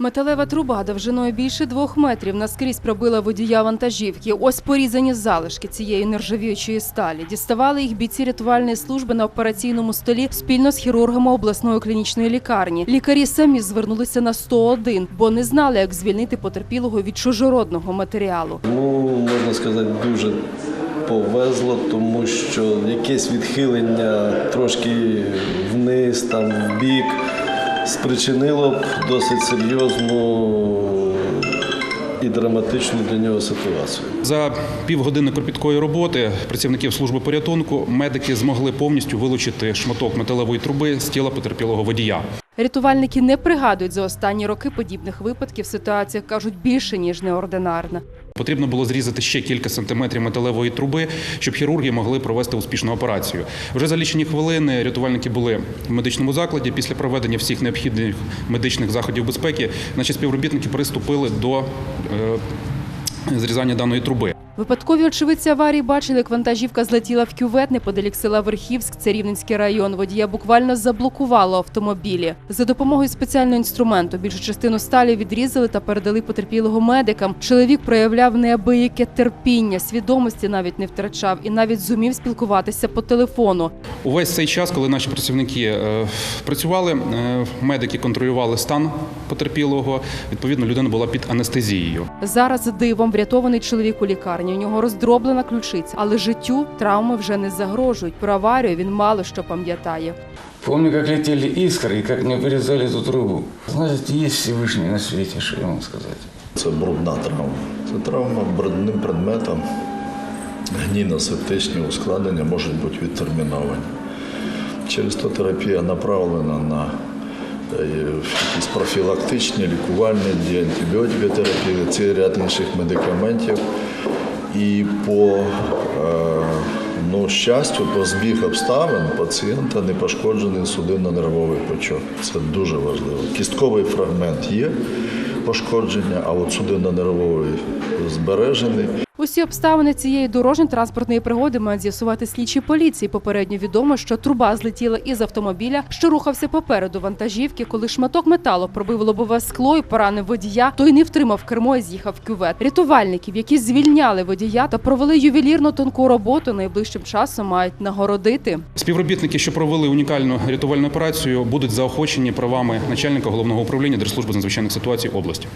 Металева труба довжиною більше двох метрів наскрізь пробила водія вантажівки. Ось порізані залишки цієї нержавіючої сталі. Діставали їх бійці рятувальної служби на операційному столі спільно з хірургами обласної клінічної лікарні. Лікарі самі звернулися на 101, бо не знали, як звільнити потерпілого від чужородного матеріалу. Ну, можна сказати, дуже повезло, тому що якесь відхилення трошки вниз, там в бік спричинило б досить серйозну і драматичну для нього ситуацію. За півгодини кропіткої роботи працівників служби порятунку медики змогли повністю вилучити шматок металевої труби з тіла потерпілого водія. Рятувальники не пригадують за останні роки подібних випадків. Ситуація кажуть більше ніж неординарна. Потрібно було зрізати ще кілька сантиметрів металевої труби, щоб хірурги могли провести успішну операцію. Вже за лічені хвилини рятувальники були в медичному закладі. Після проведення всіх необхідних медичних заходів безпеки наші співробітники приступили до е, зрізання даної труби. Випадкові очевидці аварії бачили, як вантажівка злетіла в кювет неподалік села Верхівськ, це Рівненський район. Водія буквально заблокувало автомобілі. За допомогою спеціального інструменту більшу частину сталі відрізали та передали потерпілого медикам. Чоловік проявляв неабияке терпіння, свідомості навіть не втрачав і навіть зумів спілкуватися по телефону. Увесь цей час, коли наші працівники е, працювали, е, медики контролювали стан потерпілого. Відповідно, людина була під анестезією. Зараз дивом врятований чоловік у лікарні. У нього роздроблена ключиця, але життю травми вже не загрожують. Про аварію він мало що пам'ятає. Помню, как летели искры и как мне вырезали эту трубу. Знаете, есть Всевышний на свете, что я вам сказать. Це брудна травма. Це травма брудним предметом. Гнійно-септичні ускладнення можуть бути відтерміновані. Через то терапія направлена на е, якісь профілактичні, лікувальні дії, антибіотикотерапії, цей ряд інших медикаментів. І по е, ну, щастю, по збіг обставин пацієнта не пошкоджений судинно-нервовий почок. Це дуже важливо. Кістковий фрагмент є пошкодження, а от судинно-нервовий збережений. Усі обставини цієї дорожньо-транспортної пригоди мають з'ясувати слідчі поліції. Попередньо відомо, що труба злетіла із автомобіля, що рухався попереду вантажівки. Коли шматок металу пробив лобове скло і поранив водія, той не втримав кермо і з'їхав в кювет. Рятувальників, які звільняли водія та провели ювелірно тонку роботу, найближчим часом мають нагородити. Співробітники, що провели унікальну рятувальну операцію, будуть заохочені правами начальника головного управління Держслужби з надзвичайних ситуацій області.